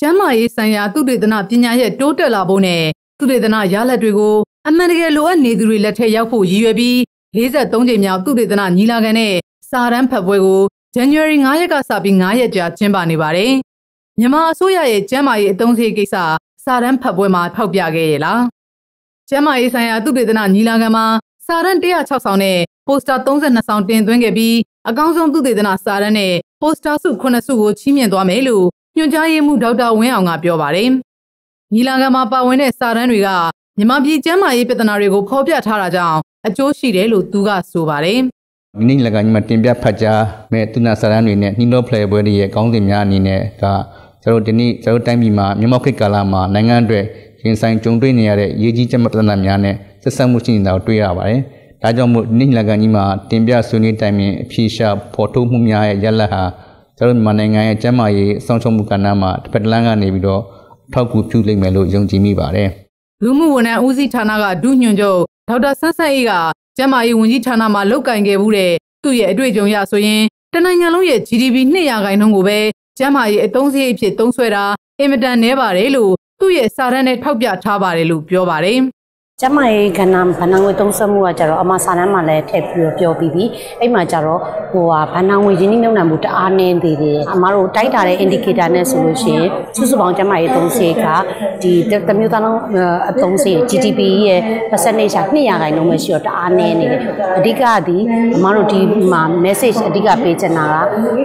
ကျန်းမာရေးဆိုင်ရာသုတေသနပညာရဲ့တိုးတက်လာဖို့နဲ့သုတေသနရလဒ်တွေကိုအမှန်တကယ်လိုအပ်နေသူတွေလက်ထက်ရောက်ဖို့ရည်ရွယ်ပြီး43ကြိမ်မြောက်သုတေသနညီလာခံနဲ့စာရန်ဖတ်ပွဲကို January 9ရက်ကစပြီး9ရက်ကြာကျင်းပနေပါတယ်။မြန်မာအစိုးရရဲ့ကျန်းမာရေးအသုံးစရိတ်ကိစ္စစာရန်ဖတ်ပွဲမှာထောက်ပြခဲ့ရလား။ကျန်းမာရေးဆိုင်ရာသုတေသနညီလာခံမှာစာရန်106ဆောင်နဲ့ပိုစတာ32ဆောင်တင်သွင်းခဲ့ပြီးအကောင်းဆုံးသုတေသနစာရန်နဲ့ပိုစတာစု9စုကိုချီးမြှင့်သွားမယ်လို့ ညွှန်ကြားရေးမှူးဒေါက်တာဝင်းအောင်ကပြောပါတယ်။ညီလာခံမှာပါဝင်တဲ့စာရန်တွေကမြန်မာပြည်ကျန်းမာရေးပြဿနာတွေကိုဖော်ပြထားတာကြောင့်အကျိုးရှိတယ်လို့သူကဆိုပါတယ်။မိနစ်လကညီမတင်ပြဖတ်ကြားမဲ့သူနာစာရန်တွေနဲ့နှီးနှောဖလှယ်ပွဲတွေရဲ့ကောင်းစဉ်များအနေနဲ့ကကျွန်တော်ဒီနေ့ကျွန်တော်တိုင်းပြည်မှာမြန်မာခေတ်ကာလမှာနိုင်ငံအတွက်ရင်ဆိုင်ကြုံတွေ့နေရတဲ့ရေးကြီးကျန်းမာပြဿနာများနဲ့ဆက်ဆက်မှုရှိနေတာကိုတွေ့ရပါတယ်။ဒါကြောင့်မို့နိလကန်ကြီးမှာတင်ပြဆွေးနွေးတိုင်ပင်အဖြေရှာဖော်ထုတ်မှုများရဲ့ရလဒ်ဟာ ကျွန်တော်မြန်မာနိုင်ငံရဲ့ကျန်းမာရေးအဆောင်ရှုံးမှုကဏ္ဍမှာတစ်ဖက်တစ်လမ်းကနေပြီးတော့ထောက်ကူပြုလိမ့်မယ်လို့ယုံကြည်မိပါတယ်။လူမှုဝန်ထမ်းဦးစီးဌာနကဒုညွှန်ချုပ်ဒေါက်တာဆန်းဆန်းအေးကကျန်းမာရေးဝန်ကြီးဌာနမှာလုပ်ကင်ခဲ့မှုတဲ့သူ့ရဲ့အတွေ့အကြုံရဆိုရင်တနိုင်ငံလုံးရဲ့ GDP 200ခိုင်နှုန်းကိုပဲကျန်းမာရေးအသုံးစရိတ်အဖြစ်သုံးစွဲတာအင်မတန်နည်းပါတယ်လို့သူ့ရဲ့စာရန်နဲ့ထောက်ပြထားပါတယ်လို့ပြောပါတယ်။ ကျမရဲ့ကဏ္ဍဗဏ္ဍငွေသုံးစွဲမှုကကြတော့အမစာတန်းမှာလည်းထည့်ပြီးပြောပြီးပြီအဲ့မှာကြတော့ဟိုဟာဗဏ္ဍငွေရင်းနှီးမြှုပ်နှံမှုတအားနည်းသေးတယ်အမတို့တိုက်တာတဲ့ indicator နဲ့ဆိုလို့ရှိရင်စုစုပေါင်းကျမရဲ့သုံးစရိတ်ကဒီတမျိုးသားလုံးအသုံးစရိတ် GDP ရဲ့ percentage က200ခိုင်နှုန်းပဲရှိတော့တအားနည်းနေတယ်အဓိကဒီအမတို့ဒီမှာ message အဓိကပေးချင်တာက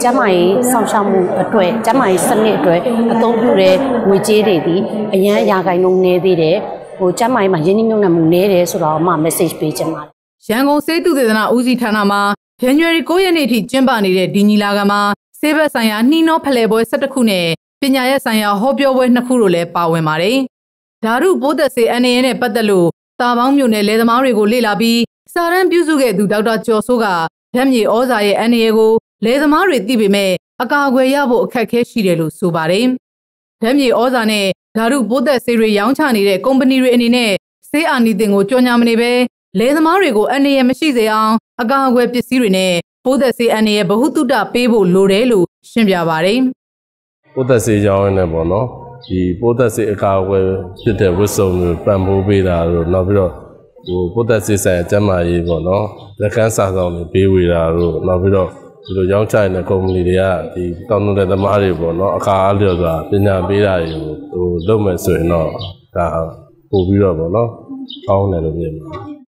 ကျမရဲ့စောင့်ရှောက်မှုအတွက်ကျမရဲ့စနစ်အတွက်အသုံးပြုတဲ့ငွေကြေးတွေဒီအရန်ရာခိုင်နှုန်းနည်းသေးတယ် ဟိုကျမ်းမာရေးမှာရင်းနှီးမြှုပ်နှံမှုနည်းတယ်ဆိုတော့မှ message ပေးချင်ပါတယ်ရန်ကုန်စေတုသေသနာဦးစီးဌာနမှာ January 9ရက်နေ့ထိကျင်းပနေတဲ့ဒီညီလာခံမှာဆေးဘက်ဆိုင်ရာနှီးနှောဖလှယ်ပွဲ17ခုနဲ့ပညာရေးဆိုင်ရာဟောပြောပွဲ2ခုတို့လည်းပါဝင်ပါတယ်။ဓာတုပိုးသက်စေအန်အေနဲ့ပတ်သက်လို့တာပေါင်းမြို့နယ်လယ်သမားတွေကိုလေ့လာပြီးစာရန်ပြုစုခဲ့သူဒေါက်တာကျော်စိုးကဓာတ်မြေဩဇာရဲ့အန်အေကိုလယ်သမားတွေသိပေမဲ့အကာအကွယ်ရဖို့အခက်အခဲရှိတယ်လို့ဆိုပါတယ်။ ဓာတ်မြေဩဇာနဲ့ဓာတုပိုးသက်ဆေးတွေရောင်းချနေတဲ့ကုမ္ပဏီတွေအနေနဲ့ဆေးအာနီတင်ကိုကြော်ညာမနေပဲလယ်သမားတွေကိုအန္တရာယ်မရှိစေအောင်အကာအကွယ်ပစ္စည်းတွေနဲ့ပိုးသက်ဆေးအန္တရာယ်ဗဟုသုတပေးဖို့လိုတယ်လို့ရှင်းပြပါတယ်။ပိုးသက်ဆေးရောင်းနေပေါ့နော်။ဒီပိုးသက်ဆေးအကာအကွယ်ဖြစ်တဲ့ဝတ်စုံတွေပံ့ပိုးပေးတာတို့နောက်ပြီးတော့ဟိုပိုးသက်ဆေးဆိုင်ရာကျန်းမာရေးပေါ့နော်။လက်ကမ်းစာဆောင်တွေပေးဝေတာတို့နောက်ပြီးတော့ ဒီလိုရောင်းချနေတဲ့ကုမ္ပဏီတွေကဒီတောင်းတဲ့သမားတွေပေါ့နော်အခါအားလျော်စွာပညာပေးတာတွေကိုဟိုလုပ်မယ်ဆိုရင်တော့ဒါပို့ပြီးတော့ပေါ့နော်ကောင်းတယ်လို့မြင်ပါတယ်